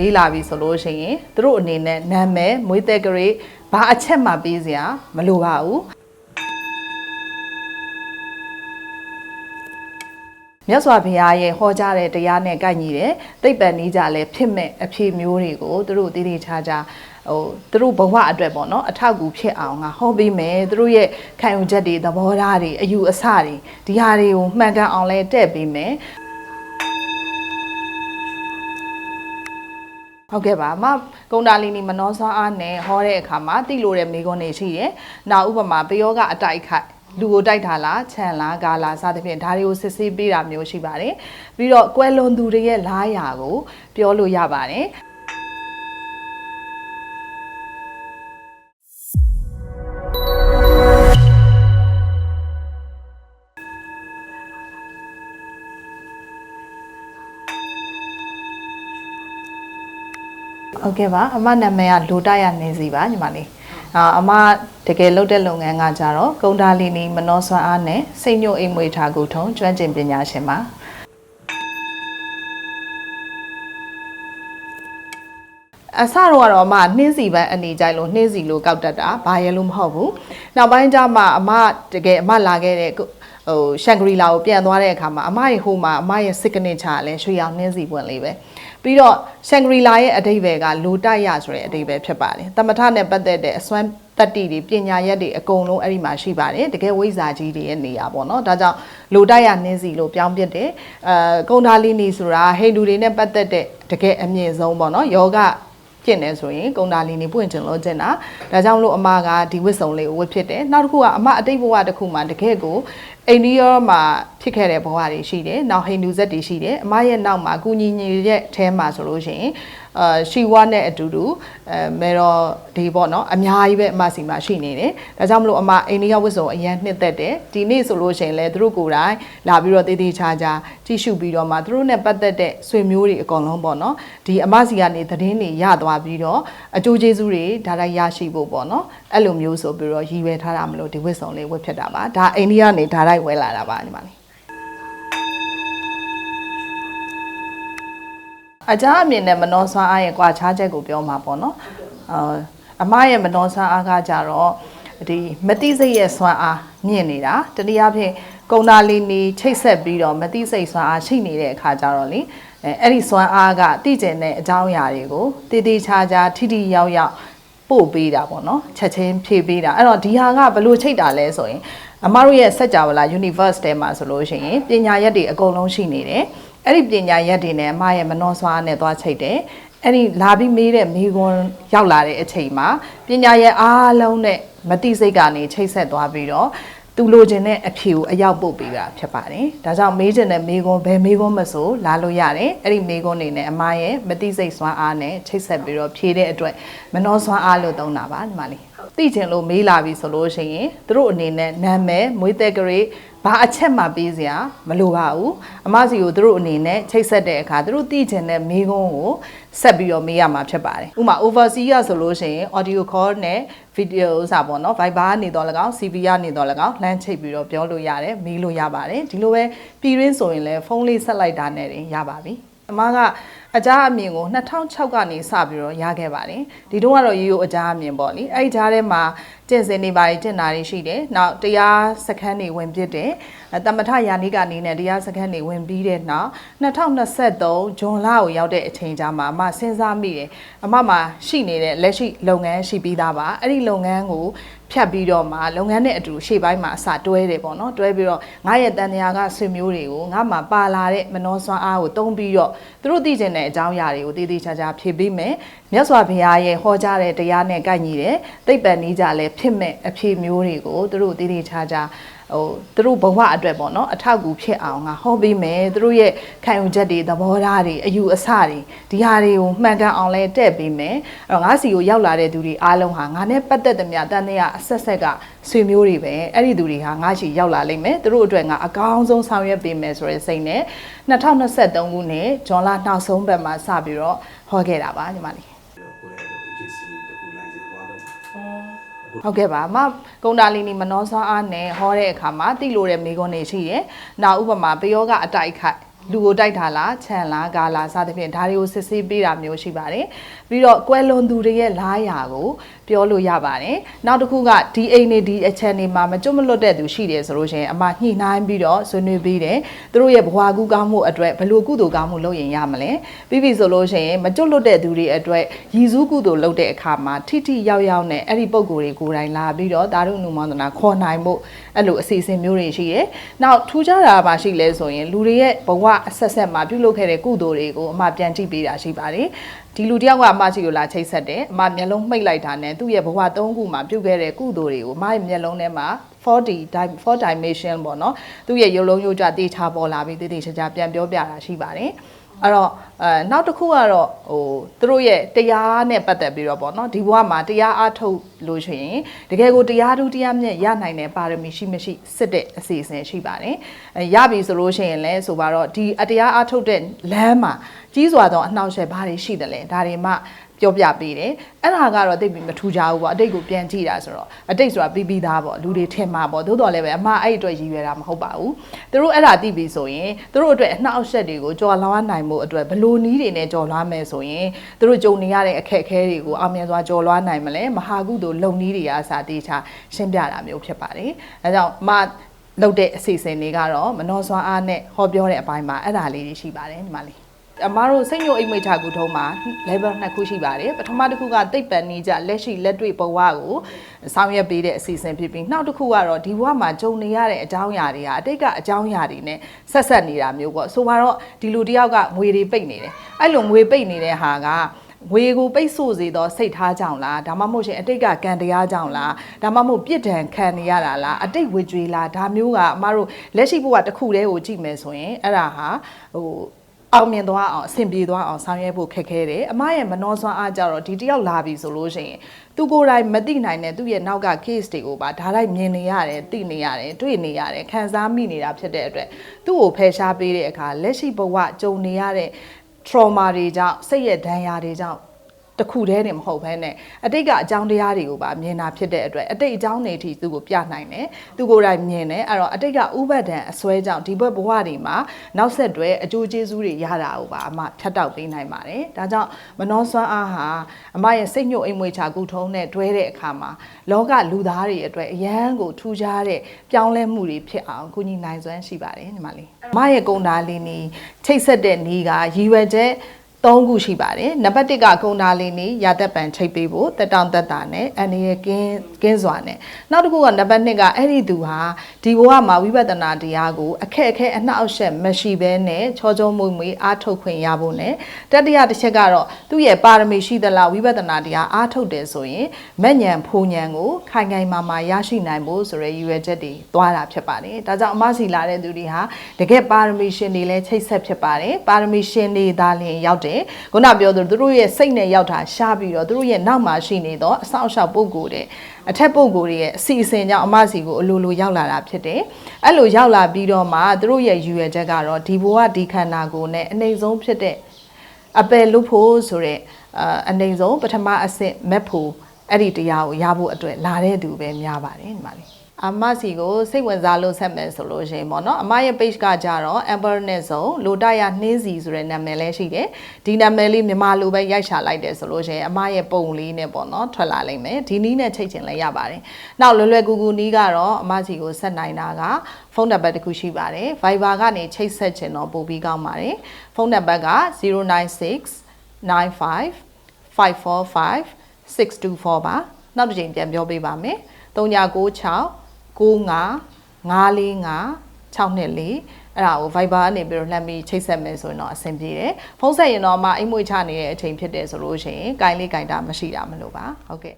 လို့မေးလာပြီဆိုလို့ရှိရင်သူတို့အနေနဲ့နာမည်မွေးသက်ကလေးဘာအချက်မှပေးစရာမလိုပါဘူးမြတ်စွာဘုရားရဲ့ဟောကြားတဲ့တရားနဲ့ကိုက်ညီတဲ့သိပ္ပံနည်းကြလည်းဖြစ်မဲ့အဖြစ်မျိုးတွေကိုသူတို့တည်တည်ချာချာဟိုသူတို့ဘဝအတွက်ပေါ့နော်အထောက်အကူဖြစ်အောင်ငါဟောပေးမယ်သူတို့ရဲ့ခံယူချက်တွေသဘောထားတွေအယူအဆတွေဒီဟာတွေကိုမှန်ကန်အောင်လဲတဲ့ပေးမယ် ဟုတ်ကဲ့ပါအမကုံတာလီနီမနောဆွမ်းအားနဲ့ဟောတဲ့အခါမှာတိလို့တဲ့မိကွန်းတွေရှိတယ်။နောက်ဥပမာပယောဂအတိုက်ခိုက်လူကိုတိုက်တာလားခြံလားဂါလားစသဖြင့်ဒါတွေကိုစစ်ဆေးပေးတာမျိုးရှိပါတယ်။ပြီးတော့ကွဲလွန်သူတွေရဲ့လားယာကိုပြောလို့ရပါတယ်။ ဟုတ်ကဲ့ပါအမနာမည်ကလိုတရနေစီပါညီမလေးအာအမတကယ်လုပ်တဲ့လုပ်ငန်းကကြတော့ကုံတာလီနီမနောဆွမ်းအားနဲ့စိတ်ညို့အိမ်မွေထားကူထုံကျွမ်းကျင်ပညာရှင်ပါအစတော့ကတော့အမနှင်းစီပန်းအနေကြိုက်လို့နှင်းစီလို့ကောက်တတ်တာဘာရဲလို့မဟုတ်ဘူးနောက်ပိုင်းကျမှအမတကယ်အမလာခဲ့တဲ့ ဟိုရှန်ဂရီလာကိုပြန်သွားတဲ့အခါမှာအမရဲ့ဟိုမှာအမရဲ့ signature ကလည်းရွှေရောင်နှင်းစီပွင့်လေးပဲပြီးတော့ရှန်ဂရီလာရဲ့အတိတ်ဘယ်ကလိုတိုက်ရဆိုတဲ့အတိတ်ဘယ်ဖြစ်ပါတယ်တမထနဲ့ပတ်သက်တဲ့အစွမ်းတတ္တိတွေပညာရက်တွေအကုန်လုံးအဲ့ဒီမှာရှိပါတယ်တကယ်ဝိဇ္ဇာကြီးတွေရဲ့နေရာပေါ့နော်ဒါကြောင့်လိုတိုက်ရနှင်းစီလို့ပြောင်းပြတယ်အဲကုံဒါလီနီဆိုတာဟိန္ဒူတွေနဲ့ပတ်သက်တဲ့တကယ်အမြင့်ဆုံးပေါ့နော်ယောဂ ကျင့်တယ်ဆိုရင်ကုံတာလီနေပွင့်ကျင်လို့ကျင့်တာဒါကြောင့်လို့အမကဒီဝတ်စုံလေးကိုဝတ်ဖြစ်တယ်နောက်တစ်ခုကအမအတိတ်ဘဝတစ်ခုမှာတကယ်ကိုအိန္ဒိယမှာဖြစ်ခဲ့တဲ့ဘဝတွေရှိတယ်နောက်ဟိန္ဒူဇက်တွေရှိတယ်အမရဲ့နောက်မှာကုညီညီရဲ့အဲမှာဆိုလို့ရှိရင် အာရှီဝါနဲ့အတူတူအဲမေတော့ဒီပေါ့နော်အများကြီးပဲအမစီမှာရှိနေတယ်ဒါကြောင့်မလို့အမအိန္ဒိယဝတ်စုံအရန်နှစ်သက်တယ်ဒီနေ့ဆိုလို့ရှိရင်လည်းသူတို့ကိုယ်တိုင်လာပြီးတော့တေးသေးချာချာကြည့်ရှုပြီးတော့မှသူတို့နဲ့ပတ်သက်တဲ့ဆွေမျိုးတွေအကုန်လုံးပေါ့နော်ဒီအမစီကနေသတင်းတွေရသွားပြီးတော့အကျိုးကျေးဇူးတွေဒါတိုင်းရရှိဖို့ပေါ့နော်အဲ့လိုမျိုးဆိုပြီးတော့ရည်ရွယ်ထားတာမလို့ဒီဝတ်စုံလေးဝတ်ဖြစ်တာပါဒါအိန္ဒိယကနေဒါတိုင်းဝယ်လာတာပါဒီမှာလေး အကြအမြင်နဲ့မနှောဆွမ်းအားရဲ့ကွာခြားချက်ကိုပြောမှာပေါ့နော်အာအမရဲ့မနှောဆွမ်းအားကကြတော့ဒီမတိစိတ်ရဲ့ဆွမ်းအားမြင့်နေတာတနည်းအားဖြင့်ကုံနာလီနီချိတ်ဆက်ပြီးတော့မတိစိတ်ဆွမ်းအားရှိနေတဲ့အခါကြတော့လေအဲအဲ့ဒီဆွမ်းအားကတိကျင်တဲ့အကြောင်းအရာတွေကိုတည်တည်ချာချာထိထိရောက်ရောက်ပို့ပေးတာပေါ့နော်ချက်ချင်းဖြည့်ပေးတာအဲ့တော့ဒီဟာကဘယ်လိုချိတ်တာလဲဆိုရင်အမတို့ရဲ့စัจ java လာ universe ထဲမှာဆိုလို့ရှိရင်ပညာရက်တွေအကုန်လုံးရှိနေတယ် အဲ့ဒီပညာရက်တွေနဲ့အမရဲ့မနှောဆွမ်းအားနဲ့သွားချိတ်တယ်အဲ့ဒီလာပြီးမေးတဲ့မိကွန်းရောက်လာတဲ့အချိန်မှာပညာရဲ့အားလုံးနဲ့မတိစိတ်ကနေချိတ်ဆက်သွားပြီးတော့သူလိုချင်တဲ့အဖြေကိုအရောက်ပို့ပေးတာဖြစ်ပါတယ်။ဒါကြောင့်မေးချင်တဲ့မေးခွန်းဘယ်မေးခွန်းမဆိုလာလို့ရတယ်။အဲ့ဒီမေးခွန်းနေနဲ့အမရဲ့မတိစိတ်စွမ်းအားနဲ့ချိတ်ဆက်ပြီးတော့ဖြေတဲ့အတွက်မနှောစွမ်းအားလို့သုံးတာပါညီမလေး။သိချင်လို့မေးလာပြီဆိုလို့ရှိရင်သူတို့အနေနဲ့နာမည်မွေးသက်ကလေး ဘာအချက်မှပေးစရာမလိုပါဘူး။အမစီကိုသူတို့အနေနဲ့ချိတ်ဆက်တဲ့အခါသူတို့သိချင်တဲ့မေးခွန်းကိုဆက်ပြီးတော့မေးရမှာဖြစ်ပါတယ်။ဥပမာ overseas ရဆိုလို့ရှိရင် audio call နဲ့ video ဥစားပေါ့နော် Viber ကနေတော့၎င်း CV ကနေတော့၎င်းလမ်းချိတ်ပြီးတော့ပြောလို့ရတယ်မေးလို့ရပါတယ်ဒီလိုပဲပြည်ရင်းဆိုရင်လည်းဖုန်းလေးဆက်လိုက်တာနဲ့တင်ရပါပြီအမက အကြအမြင်ကို2006ကနေစပြီးတော့ရခဲ့ပါတယ်ဒီတော့ကတော့ရိုးရိုးအကြအမြင်ပေါ့လေအဲ့ဒီကြားထဲမှာကျင့်စဉ်နေပါကျင့်တာတွေရှိတယ်နောက်တရားစခန်းတွေဝင်ပြစ်တယ်တမထယာနိကနေနဲ့တရားစခန်းတွေဝင်ပြီးတဲ့နောက်2023ဂျွန်လကိုရောက်တဲ့အချိန်ကြာမှာအမစဉ်းစားမိတယ်အမမှာရှိနေတဲ့လက်ရှိလုပ်ငန်းရှိပြီးသားပါအဲ့ဒီလုပ်ငန်းကို ဖြတ်ပြီးတော့မှလုပ်ငန်းနဲ့အတူရှေ့ပိုင်းမှာအစတွဲတယ်ပေါ့နော်တွဲပြီးတော့ငါရဲ့တန်တရားကဆွေမျိုးတွေကိုငါမှာပါလာတဲ့မနှောစွမ်းအားကိုတုံးပြီးတော့သူတို့သိကျင်တဲ့အကြောင်းအရာတွေကိုတည်တည်ချာချာဖြေပေးမယ်မြတ်စွာဘုရားရဲ့ဟောကြားတဲ့တရားနဲ့ကိုက်ညီတဲ့သိပ္ပံနည်းကြလည်းဖြစ်မဲ့အဖြေမျိုးတွေကိုသူတို့တည်တည်ချာချာ ဟိုသူတို့ဘဝအတွက်ပေါ့နော်အထောက်အကူဖြစ်အောင်ငါဟောပေးမယ်သူတို့ရဲ့ခံယူချက်တွေသဘောထားတွေအယူအဆတွေဒီဟာတွေကိုမှန်ကန်အောင်လဲတဲ့ပေးမယ်အဲ့တော့ငါစီကိုရောက်လာတဲ့သူတွေအားလုံးဟာငါနဲ့ပတ်သက်တဲ့မြတ်တန်တဲ့အဆက်ဆက်ကဆွေမျိုးတွေပဲအဲ့ဒီသူတွေဟာငါရှိရောက်လာလိမ့်မယ်သူတို့အတွက်ငါအကောင်းဆုံးဆောင်ရွက်ပေးမယ်ဆိုတဲ့စိတ်နဲ့2023ခုနှစ်ဇွန်လနောက်ဆုံးပတ်မှာစပြီးတော့ဟောခဲ့တာပါညီမလေး ဟုတ်ကဲ့ပါအမကုံတာလီနီမနောဆွမ်းအားနဲ့ဟောတဲ့အခါမှာတိလို့တဲ့မိကွန်းတွေရှိတယ်။နောက်ဥပမာပယောဂအတိုက်ခိုက်လူကိုတိုက်တာလားခြံလားကားလားစသဖြင့်ဒါတွေကိုစစ်ဆေးပေးတာမျိုးရှိပါတယ်ပြီးတော့ကွယ်လွန်သူတွေရဲ့လားယာကို ပြောလို့ရပါတယ်နောက်တစ်ခုကဒီအိမ်နေဒီအချမ်းနေမှာမကျွတ်မလွတ်တဲ့သူရှိတယ်ဆိုလို့ရှိရင်အမညှိနှိုင်းပြီးတော့ဆွေးနွေးပေးတယ်သူတို့ရဲ့ဘဝကူးကောင်းမှုအတွက်ဘယ်လိုကုသိုလ်ကောင်းမှုလုပ်ရင်ရမလဲပြီးပြီဆိုလို့ရှိရင်မကျွတ်လွတ်တဲ့သူတွေအတွက်ရည်စူးကုသိုလ်လုပ်တဲ့အခါမှာထိထိရောက်ရောက်နဲ့အဲ့ဒီပုံကိုယ်တွေကိုယ်တိုင်လာပြီးတော့ဒါတို့နုမောင်သနာခေါ်နိုင်ဖို့အဲ့လိုအစီအစဉ်မျိုးတွေရှိတယ်နောက်ထူးခြားတာပါရှိလဲဆိုရင်လူတွေရဲ့ဘဝအဆက်ဆက်မှာပြုလုပ်ခဲ့တဲ့ကုသိုလ်တွေကိုအမပြန်ကြည့်ပေးတာရှိပါတယ် ဒီလူတယောက်ကအမရှိကိုလာချိတ်ဆက်တယ်အမမျက်လုံးမှိတ်လိုက်တာနဲ့သူ့ရဲ့ဘဝ၃ခုမှာပြုခဲ့တဲ့ကုသိုလ်တွေကိုအမရဲ့မျက်လုံးထဲမှာ 4D 4 dimension ပေါ့နော်သူ့ရဲ့ရုပ်လုံးရုပ်ကြတေချာပေါ်လာပြီးတည်တည်ချာချာပြန်ပြောပြတာရှိပါတယ် အဲ့တော့အဲနောက်တစ်ခုကတော့ဟိုသူတို့ရဲ့တရားနဲ့ပတ်သက်ပြီးတော့ပေါ့နော်ဒီဘဝမှာတရားအားထုတ်လို့ရှိရင်တကယ်ကိုတရားထူးတရားမြတ်ရနိုင်တဲ့ပါရမီရှိမရှိစစ်တဲ့အစီအစဉ်ရှိပါတယ်အဲရပြီဆိုလို့ရှိရင်လည်းဆိုပါတော့ဒီအတရားအားထုတ်တဲ့လမ်းမှာကြီးစွာသောအနှောက်အယှက်ဘာတွေရှိတယ်လဲဒါတွေမှ ပြောပြပေးတယ်အဲ့ဒါကတော့တိတ်ပြီးမထူကြဘူးပေါ့အတိတ်ကိုပြန်ကြည့်တာဆိုတော့အတိတ်ဆိုတာပြီးပြီးသားပေါ့လူတွေထင်မှာပေါ့သို့တော်လည်းပဲအမအဲ့အတွက်ရည်ရွယ်တာမဟုတ်ပါဘူးသူတို့အဲ့ဒါသိပြီဆိုရင်သူတို့အတွက်အနှောက်အယှက်တွေကိုကြော်လွှားနိုင်မှုအတွက်ဘလို့နီးတွေနဲ့ကြော်လွှားမယ်ဆိုရင်သူတို့ကြုံနေရတဲ့အခက်အခဲတွေကိုအောင်မြင်စွာကြော်လွှားနိုင်မလဲမဟာကုသိုလ်လုံနီးတွေအားစာတေးချရှင်းပြတာမျိုးဖြစ်ပါတယ်အဲကြောင့်မလုပ်တဲ့အစီအစဉ်တွေကတော့မနှောစွာအားနဲ့ဟောပြောတဲ့အပိုင်းမှာအဲ့ဒါလေးတွေရှိပါတယ်ဒီမှာလေး အမားတို့စိတ်ညိုအိမ်မိတ်ချကူထုံးမှာ level နှစ်ခုရှိပါတယ်ပထမတစ်ခုကတိတ်ပန်နေကြလက်ရှိလက်တွေ့ဘဝကိုဆောင်ရွက်ပေးတဲ့အစီအစဉ်ဖြစ်ပြီးနောက်တစ်ခုကတော့ဒီဘဝမှာကြုံနေရတဲ့အကြောင်းအရာတွေဟာအတိတ်ကအကြောင်းအရာတွေနဲ့ဆက်ဆက်နေတာမျိုးပေါ့ဆိုတော့ဒီလူတယောက်ကငွေတွေပိတ်နေတယ်အဲ့လိုငွေပိတ်နေတဲ့ဟာကငွေကိုပိတ်ဆို့စေသောစိတ်ထားကြောင့်လားဒါမှမဟုတ်ရှင်အတိတ်ကကံတရားကြောင့်လားဒါမှမဟုတ်ပြစ်ဒဏ်ခံနေရတာလားအတိတ်ဝေကြွေလားဒါမျိုးကအမတို့လက်ရှိဘဝတစ်ခုတည်းကိုကြည့်မယ်ဆိုရင်အဲ့ဒါဟာဟို အောင်မြင်သွားအောင်အဆင်ပြေသွားအောင်ဆောင်ရွက်ဖို့ခက်ခဲတယ်အမရဲ့မနှောစွမ်းအားကြတော့ဒီတယောက်လာပြီဆိုလို့ရှိရင်သူကိုယ်တိုင်မသိနိုင်တဲ့သူ့ရဲ့နောက်က case တွေကိုပါဒါလိုက်မြင်နေရတယ်သိနေရတယ်တွေ့နေရတယ်ခံစားမိနေတာဖြစ်တဲ့အတွက်သူ့ကိုဖယ်ရှားပေးတဲ့အခါလက်ရှိဘဝကြုံနေရတဲ့ trauma တွေကြောင့်စိတ်ရဲ့ဒဏ်ရာတွေကြောင့် တခုတည်းနေမဟုတ်ဘဲနဲ့အတိတ်ကအကြောင်းတရားတွေကိုပါမြင်တာဖြစ်တဲ့အတွက်အတိတ်အကြောင်းတွေအထိသူ့ကိုပြနိုင်တယ်သူကိုယ်တိုင်မြင်တယ်အဲ့တော့အတိတ်ကဥပဒံအစွဲကြောင့်ဒီဘက်ဘဝတွေမှာနောက်ဆက်တွဲအကျိုးကျေးဇူးတွေရတာကိုပါအမဖြတ်တောက်ပေးနိုင်ပါတယ်ဒါကြောင့်မနှောစွမ်းအားဟာအမရဲ့စိတ်ညှို့အိမ်မွေချကူထုံးနဲ့တွဲတဲ့အခါမှာလောကလူသားတွေအတွက်အရန်ကိုထူးခြားတဲ့ပြောင်းလဲမှုတွေဖြစ်အောင်ကုညီနိုင်စွမ်းရှိပါတယ်ညီမလေးအမရဲ့ကုံတာလေးနီချိတ်ဆက်တဲ့နီးကရည်ရွယ်ချက် ၃ခုရှိပါတယ်နံပါတ်1ကကုံတာလေးနေရာသက်ပံချိတ်ပေးဖို့တက်တောင်တက်တာနဲ့အနေရကင်းကင်းစွာနဲ့နောက်တစ်ခုကနံပါတ်2ကအဲ့ဒီသူဟာဒီဘဝမှာဝိပဿနာတရားကိုအခက်အခဲအနှောက်အယှက်မရှိဘဲနဲ့ချောချောမွေ့မွေ့အားထုတ်ခွင့်ရဖို့နဲ့တတိယတစ်ချက်ကတော့သူ့ရဲ့ပါရမီရှိသလားဝိပဿနာတရားအားထုတ်တယ်ဆိုရင်မဲ့ညံဖူညံကိုခိုင်ခိုင်မာမာရရှိနိုင်ဖို့ဆိုရဲရည်ရွယ်ချက်တွေသွားတာဖြစ်ပါတယ်ဒါကြောင့်အမစီလာတဲ့သူတွေဟာတကယ်ပါရမီရှင်တွေလည်းချိတ်ဆက်ဖြစ်ပါတယ်ပါရမီရှင်တွေဒါလျင်ရောက်တယ်ခုနပြောသလိုသူတို့ရဲ့စိတ်နဲ့ရောက်တာရှားပြီးတော့သူတို့ရဲ့နောက်မှာရှိနေတော့အဆောက်အအုံပုံကိုယ်တဲ့အထက်ပုံကိုယ်ရဲ့အစီအစဉ်ကြောင့်အမစီကိုအလိုလိုရောက်လာတာဖြစ်တယ်အဲ့လိုရောက်လာပြီးတော့မှသူတို့ရဲ့ရည်ရွယ်ချက်ကတော့ဒီဘဝဒီခန္ဓာကိုယ်နဲ့အနေဆုံးဖြစ်တဲ့အပယ်လို့ဖို့ဆိုတဲ့အာအနေဆုံးပထမအဆင့်မက်ဖို့အဲ့ဒီတရားကိုရဖို့အတွက်လာတဲ့သူပဲများပါတယ်ဒီမှာလေး အမစီကိုစိတ်ဝင်စားလို့ဆက်မယ်ဆိုလို့ရှိရင်ပေါ့နော်အမရဲ့ page ကကြတော့ Amber နဲ့ဆိုလိုတရနှင်းစီဆိုတဲ့နာမည်လည်းရှိတယ်ဒီနာမည်လေးမြန်မာလိုပဲရိုက်ချလိုက်တယ်ဆိုလို့ရှိရင်အမရဲ့ပုံလေးနဲ့ပေါ့နော်ထွက်လာလိမ့်မယ်ဒီနီးနဲ့ချိတ်ချင်လည်းရပါတယ်နောက်လွယ်လွယ်ကူကူနီးကတော့အမစီကိုဆက်နိုင်တာကဖုန်းနံပါတ်တစ်ခုရှိပါတယ် Viber ကနေချိတ်ဆက်ချင်တော့ပို့ပြီးကောင်းပါတယ်ဖုန်းနံပါတ်က096 95 545 624ပါနောက်တစ်ချိန်ပြန်ပြောပေးပါမယ်3996 95 545 624အဲ့ဒါကို Viber ကနေပြီးတော့လှမ်းပြီးချိတ်ဆက်မယ်ဆိုရင်တော့အဆင်ပြေတယ်ဖုန်းဆက်ရင်တော့မှအိမ်မွေချနေတဲ့အချိန်ဖြစ်တယ်ဆိုလို့ရှိရင် gain လေး gain တာမရှိတာမလို့ပါဟုတ်ကဲ့